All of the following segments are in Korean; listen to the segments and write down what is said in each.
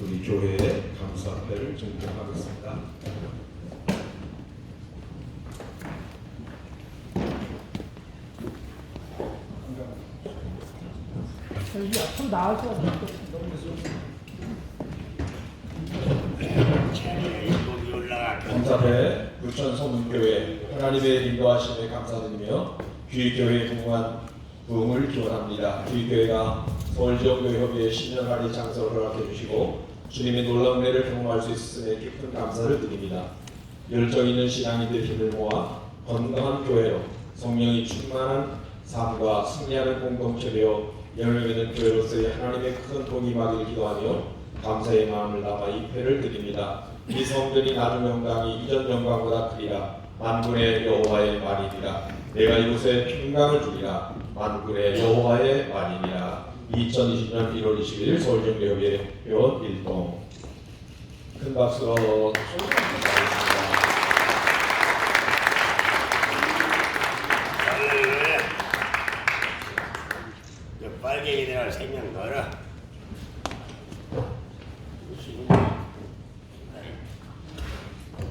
우리 교회의 감사패를 증정하겠습니다. 여기 앞으로 나와서 목이 올라가. 감사패 부천 소문교회 하나님의 인도하심에 감사드리며 귀교회 공무원 부흥을 기원합니다. 귀교회가 서울 지역교회 협의회 10년하리 장소를 허락해 주시고 주님의 놀라운 은혜를 경험할 수 있음에 깊은 감사를 드립니다. 열정 있는 신앙인들 힘을 모아 건강한 교회로 성령이 충만한 삶과 승리하는 공동체 되어 열매맺는 교회로서의 하나님의 큰 복이 임하기를 기도하며 감사의 마음을 담아 이 패를 드립니다. 이 성전이 나중 영광이 이전 영광보다 크리라. 만군의 여호와의 말이니라. 내가 이곳에 평강을 주리라. 만군의 여호와의 말이니라. 2020년 1월 20일 서울정교회 회원 일동. 큰 박수로 축하드립니다. 할렐루야. 저 빨갱이 내가 생명 넣어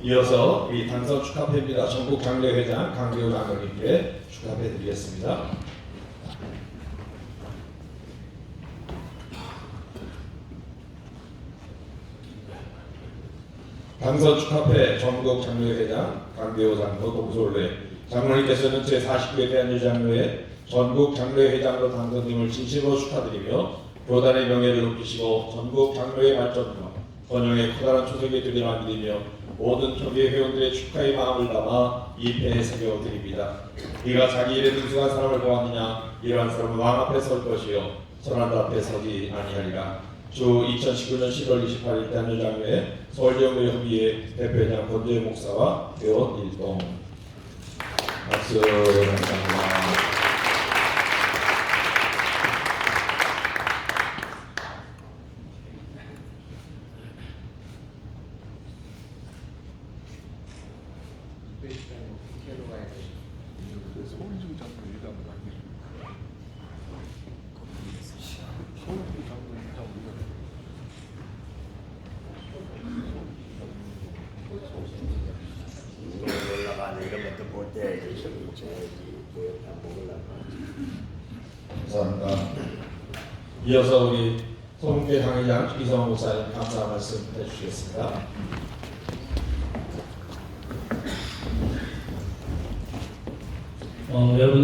이어서 이 당선 축하 패입니다. 전국 장례 회장 강대호 장로님께 축하패 드리겠습니다. 당선 축하패 전국 장로회장 강대호 장로 동솔례 장로님께서는 제49회 대한유장로회 전국 장로회장으로 당선됨을 진심으로 축하드리며 교단의 명예를 높이시고 전국 장로회 발전과 번영에 커다란 초석이 되길 만드리며 모든 협의회 회원들의 축하의 마음을 담아 이 패에 새겨드립니다. 네가 자기 일에 능숙한 사람을 보았느냐 이러한 사람은 왕 앞에 설 것이요 선한 앞에 서지 아니하리라. 주 2019년 10월 28일 대한여장회 서울지역의 협의회 대표회장 권재 목사와 회원 일동 박수 감사합니다. 목이 올라가는 이런 것도 못해야지. 쳐야지. 뭐였다 먹으려고. 감사합니다. 이어서 우리 송대 당회장 이성 목사님 감사 말씀 해주시겠습니다. 어, 여러분